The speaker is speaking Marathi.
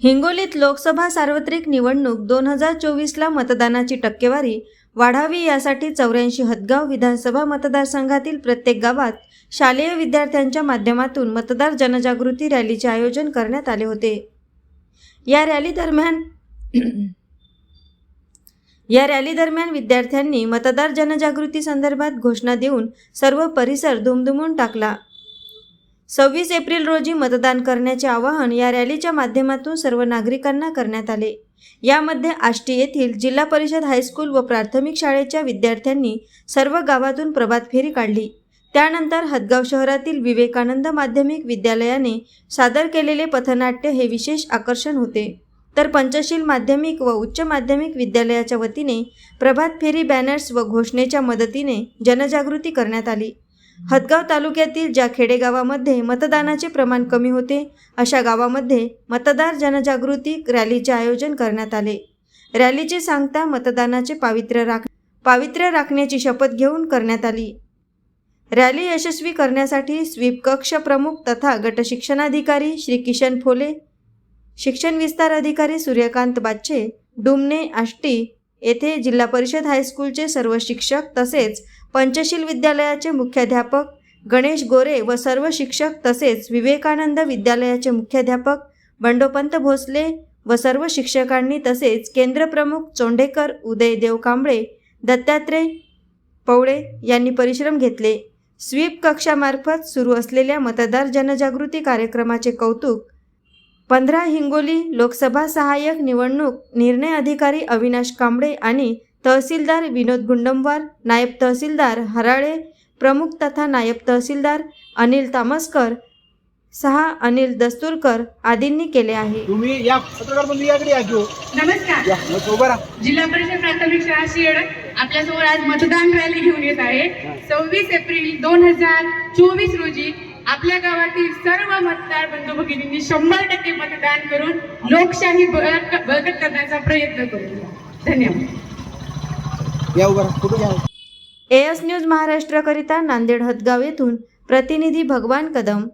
हिंगोलीत लोकसभा सार्वत्रिक निवडणूक दोन हजार चोवीसला मतदानाची टक्केवारी वाढावी यासाठी चौऱ्याऐंशी हदगाव विधानसभा मतदारसंघातील प्रत्येक गावात शालेय विद्यार्थ्यांच्या माध्यमातून मतदार जनजागृती रॅलीचे आयोजन करण्यात आले होते. या रॅली दरम्यान या रॅली दरम्यान विद्यार्थ्यांनी मतदार जनजागृती संदर्भात घोषणा देऊन सर्व परिसर दुमदुमून टाकला. सव्वीस एप्रिल रोजी मतदान करण्याचे आवाहन या रॅलीच्या माध्यमातून सर्व नागरिकांना करण्यात आले. यामध्ये आष्टी येथील जिल्हा परिषद हायस्कूल व प्राथमिक शाळेच्या विद्यार्थ्यांनी सर्व गावातून प्रभात फेरी काढली. त्यानंतर हदगाव शहरातील विवेकानंद माध्यमिक विद्यालयाने सादर केलेले पथनाट्य हे विशेष आकर्षण होते. तर पंचशील माध्यमिक व उच्च माध्यमिक विद्यालयाच्या वतीने प्रभात फेरी बॅनर्स व घोषणेच्या मदतीने जनजागृती करण्यात आली. हदगाव तालुक्यातील ज्या खेडेगावामध्ये मतदानाचे प्रमाण कमी होते अशा गावामध्ये मतदार जनजागृती रॅलीचे आयोजन करण्यात आले. रॅलीचे सांगता मतदानाचे पावित्र्य राख पावित्र्य राखण्याची शपथ घेऊन करण्यात आली. रॅली यशस्वी करण्यासाठी स्वीप कक्ष प्रमुख तथा गटशिक्षणाधिकारी श्री किशन फोले शिक्षण विस्तार अधिकारी सूर्यकांत बाच्छे डुमने आष्टी येथे जिल्हा परिषद हायस्कूलचे सर्व शिक्षक तसेच पंचशील विद्यालयाचे मुख्याध्यापक गणेश गोरे व सर्व शिक्षक तसेच विवेकानंद विद्यालयाचे मुख्याध्यापक बंडोपंत भोसले व सर्व शिक्षकांनी तसेच केंद्रप्रमुख चोंडेकर उदय देव कांबळे दत्तात्रय पवळे यांनी परिश्रम घेतले. स्वीप कक्षामार्फत सुरू असलेल्या मतदार जनजागृती कार्यक्रमाचे कौतुक पंधरा हिंगोली लोकसभा सहाय्यक निवडणूक निर्णय अधिकारी अविनाश कांबळे आणि तहसीलदार विनोद गुंडमवार नायब तहसीलदार हराळे प्रमुख तथा नायब तहसीलदार अनिल तामसकर सहा अनिल दस्तुरकर आदींनी केले आहे. तुम्ही या पत्रकार बंधू याकडे या घेऊ नमस्कार. या मग उभा राहा. जिल्हा परिषद प्राथमिक शाळा शियड आपल्यासमोर आज मतदान रॅली घेऊन येत आहे. सव्वीस एप्रिल दोन हजार चोवीस रोजी आपल्या गावातील सर्व मतदार बंधू भगिनींनी शंभर टक्के मतदान करून लोकशाही बळक- बळकट करण्याचा प्रयत्न करू. धन्यवाद. या उभा कुठे घ्या एएस न्यूज महाराष्ट्राकरिता नांदेड हदगाव येथून प्रतिनिधी भगवान कदम